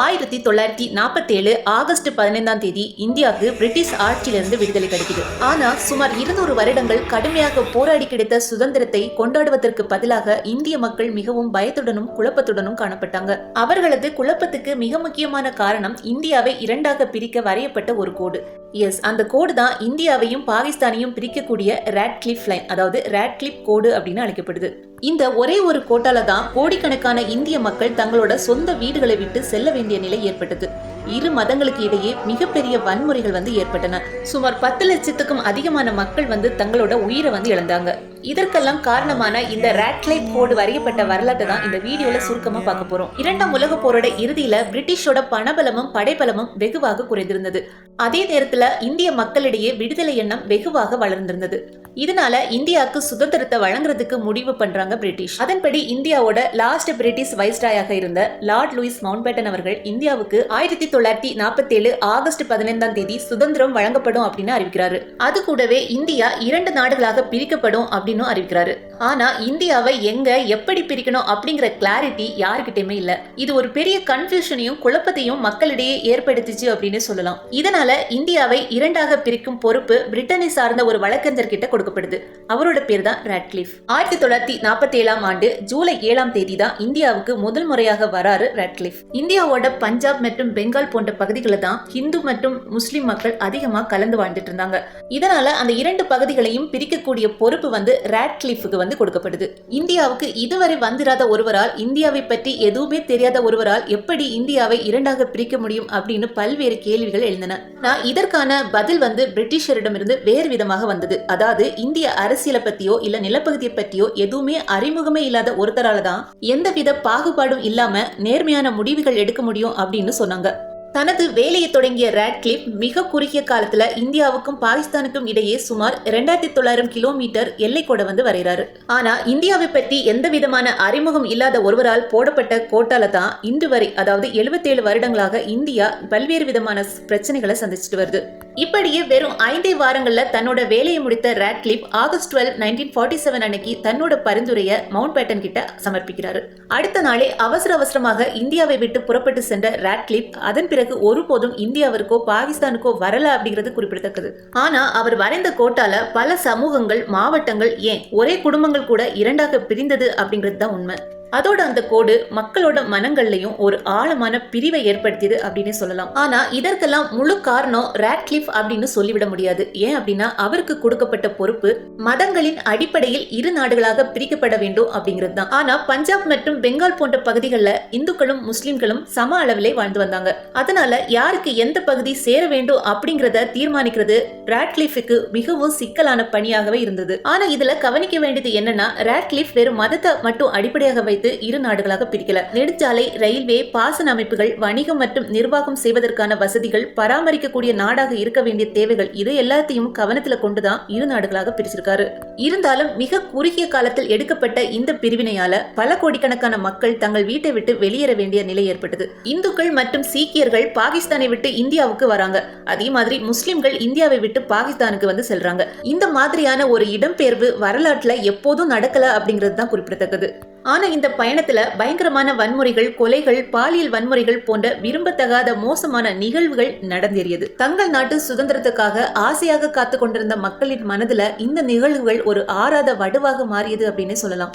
ஆயிரத்தி தொள்ளாயிரத்தி நாற்பத்தி ஏழு ஆகஸ்ட் பதினைந்தாம் தேதி இந்தியாவுக்கு பிரிட்டிஷ் ஆட்சியிலிருந்து விடுதலை கிடைக்குது. ஆனால் சுமார் இருநூறு வருடங்கள் கடுமையாக போராடி கிடைத்த சுதந்திரத்தை கொண்டாடுவதற்கு பதிலாக இந்திய மக்கள் மிகவும் பயத்துடனும் குழப்பத்துடனும் காணப்பட்டாங்க. அவர்களது குழப்பத்துக்கு மிக முக்கியமான காரணம் இந்தியாவை இரண்டாக பிரிக்க வரையப்பட்ட ஒரு கோடு. எஸ் அந்த கோடு தான் இந்தியாவையும் பாகிஸ்தானையும் பிரிக்கக்கூடிய ரேட் கிளிப் லைன் அதாவது ரேட் கிளிப் கோடு அப்படின்னு அழைக்கப்படுது. இந்த ஒரே ஒரு கோட்டால தான் கோடிக்கணக்கான இந்திய மக்கள் தங்களோட சொந்த வீடுகளை விட்டு செல்ல வேண்டிய நிலை ஏற்பட்டது. இரு மதங்களுக்கு இடையே மிகப்பெரிய வன்முறைகள் வந்து ஏற்பட்டன. சுமார் பத்து லட்சத்துக்கும் அதிகமான மக்கள் வந்து தங்களோட உயிரை வந்து இழந்தாங்க. இதற்கெல்லாம் காரணமான இந்த ரேட்லைட் போர்டு வரையப்பட்ட வரலாற்றை தான் இந்த வீடியோல சுருக்கமா பார்க்க போறோம். இரண்டாம் உலக போரோட இறுதியில பிரிட்டிஷோட பணபலமும் படைபலமும் வெகுவாக குறைந்திருந்தது. அதே நேரத்துல இந்திய மக்களிடையே விடுதலை எண்ணம் வெகுவாக வளர்ந்திருந்தது. இதனால இந்தியாவுக்கு சுதந்திரத்தை வழங்குறதுக்கு முடிவு பண்றாங்க பிரிட்டிஷ். அதன்படி இந்தியாவோட லாஸ்ட் பிரிட்டிஷ் வைஸ்ராயாக இருந்த லார்ட் லூயிஸ் மவுண்ட்பேட்டன் அவர்கள் இந்தியாவுக்கு ஆயிரத்தி தொள்ளாயிரத்தி நாற்பத்தி ஏழு ஆகஸ்ட் பதினைந்தாம் தேதி சுதந்திரம் வழங்கப்படும் அப்படின்னு அறிவிக்கிறாரு. அது கூடவே இந்தியா இரண்டு நாடுகளாக பிரிக்கப்படும் அப்படின்னு அப்படின்னு அறிவிக்கிறாரு. ஆனா இந்தியாவை எங்க எப்படி பிரிக்கணும் அப்படிங்கிற கிளாரிட்டி யாருக்கிட்டயுமே இல்ல. இது ஒரு பெரிய கன்ஃபியூஷனையும் குழப்பத்தையும் மக்களிடையே ஏற்படுத்திச்சு அப்படின்னு சொல்லலாம். இதனால இந்தியாவை இரண்டாக பிரிக்கும் பொறுப்பு பிரிட்டனை சார்ந்த ஒரு வழக்கறிஞர் கிட்ட கொடுக்கப்படுது. அவரோட பேர் தான் ராட்கிளிஃப் ஆயிரத்தி தொள்ளாயிரத்தி நாற்பத்தி ஏழாம் ஆண்டு ஜூலை ஏழாம் தேதி தான் இந்தியாவுக்கு முதல் முறையாக வராரு ராட்கிளிஃப் இந்தியாவோட பஞ்சாப் மற்றும் பெங்கால் போன்ற பகுதிகளில் தான் ஹிந்து மற்றும் முஸ்லிம் மக்கள் அதிகமாக கலந்து வாழ்ந்துட்டு இருந்தாங்க. இதனால அந்த இரண்டு பகுதிகளையும் பிரிக்கக்கூடிய பொறுப்பு வந்து ராட்கிளிஃபுக்கு வந்து கொடுக்கப்படுது. இந்தியாவுக்கு இதுவரை வந்திராத ஒருவரால் இந்தியாவை பற்றி எதுவுமே தெரியாத ஒருவரால் எப்படி இந்தியாவை இரண்டாக பிரிக்க முடியும் அப்படின்னு பல்வேறு கேள்விகள் எழுந்தன. நான் இதற்கான பதில் வந்து பிரிட்டிஷரிடமிருந்து வேறு விதமாக வந்தது. அதாவது இந்திய அரசியலை பத்தியோ இல்ல நிலப்பகுதியை பற்றியோ எதுவுமே அறிமுகமே இல்லாத ஒருத்தரால தான் எந்தவித பாகுபாடும் இல்லாம நேர்மையான முடிவுகள் எடுக்க முடியும் அப்படின்னு சொன்னாங்க. தனது வேலையை தொடங்கிய ரேட்கிளிப் மிக குறுகிய காலத்துல இந்தியாவுக்கும் பாகிஸ்தானுக்கும் இடையே சுமார் இரண்டாயிரத்தி தொள்ளாயிரம் கிலோமீட்டர் எல்லை கூட வந்து வரைகிறாரு. ஆனா இந்தியாவை பற்றி எந்த விதமான அறிமுகம் இல்லாத ஒருவரால் போடப்பட்ட கோட்டால தான் இன்று வரை அதாவது 77 வருடங்களாக இந்தியா பல்வேறு விதமான பிரச்சனைகளை சந்திச்சுட்டு வருது. இப்படியே வெறும் ஐந்தே வாரங்களில் தன்னோட வேலையை முடித்த Radcliffe August twelve nineteen forty seven அன்னைக்கு தன்னோட பரிந்துரையை மவுண்ட் பேட்டன் கிட்ட சமர்ப்பிக்கிறாரு. அடுத்த நாளே அவசர அவசரமாக இந்தியாவை விட்டு புறப்பட்டு சென்ற ரேட்லிப் அதன் பிறகு ஒருபோதும் இந்தியாவிற்கோ பாகிஸ்தானுக்கோ வரல அப்படிங்கிறது குறிப்பிடத்தக்கது. ஆனா அவர் வரைந்த கோட்டால பல சமூகங்கள் மாவட்டங்கள் ஏன் ஒரே குடும்பங்கள் கூட இரண்டாக பிரிந்தது அப்படிங்கிறது தான் உண்மை. அதோட அந்த கோடு மக்களோட மனங்கள்லயும் ஒரு ஆழமான பிரிவை ஏற்படுத்தியது அப்படின்னு சொல்லலாம். ஆனா இதற்கெல்லாம் முழு காரணம் ரேட்லிஃப் அப்படின்னு சொல்லிவிட முடியாது. ஏன் அப்படின்னா அவருக்கு கொடுக்கப்பட்ட பொறுப்பு மதங்களின் அடிப்படையில் இரு நாடுகளாக பிரிக்கப்பட வேண்டும் அப்படிங்கிறது தான். ஆனா பஞ்சாப் மற்றும் பெங்கால் போன்ற பகுதிகளில் இந்துக்களும் முஸ்லிம்களும் சம அளவிலே வாழ்ந்து வந்தாங்க. அதனால யாருக்கு எந்த பகுதி சேர வேண்டும் அப்படிங்கறத தீர்மானிக்கிறது ராட்கிளிஃபுக்கு மிகவும் சிக்கலான பணியாகவே இருந்தது. ஆனா இதுல கவனிக்க வேண்டியது என்னன்னா ராட்கிளிஃப் வெறும் மதத்தை மட்டும் அடிப்படையாக வைத்து இரு நாடுகளாக பிரிக்கல. நெடுஞ்சாலை ரயில்வே பாசன அமைப்புகள் வணிகம் மற்றும் நிர்வாகம் செய்வதற்கான வசதிகள் பராமரிக்கக்கூடிய நாடாக இருக்க வேண்டிய தேவைகள் இது எல்லாத்தையும் கவனத்துல கொண்டுதான் இரு நாடுகளாக பிரிச்சிருக்காரு. இருந்தாலும் மிக குறுகிய காலத்தில் எடுக்கப்பட்ட இந்த பிரிவினையால பல கோடிக்கணக்கான மக்கள் தங்கள் வீட்டை விட்டு வெளியேற வேண்டிய நிலை ஏற்பட்டது. இந்துக்கள் மற்றும் சீக்கியர்கள் பாகிஸ்தானை விட்டு இந்தியாவுக்கு வராங்க. அதே மாதிரி முஸ்லிம்கள் இந்தியாவை விட்டு பாகிஸ்தானுக்கு வந்து செல்றாங்க. இந்த மாதிரியான ஒரு இடம்பெயர்வு வரலாற்றுல எப்போதும் நடக்கல அப்படிங்கிறது தான் குறிப்பிடத்தக்கது. ஆனா இந்த பயணத்துல பயங்கரமான வன்முறைகள் கொலைகள் பாலியல் வன்முறைகள் போன்ற விரும்பத்தகாத மோசமான நிகழ்வுகள் நடந்தேறியது. தங்கள் நாட்டு சுதந்திரத்துக்காக ஆசையாக காத்து கொண்டிருந்த மக்களின் மனதுல இந்த நிகழ்வுகள் ஒரு ஆறாத வடுவாக மாறியது அப்படின்னு சொல்லலாம்.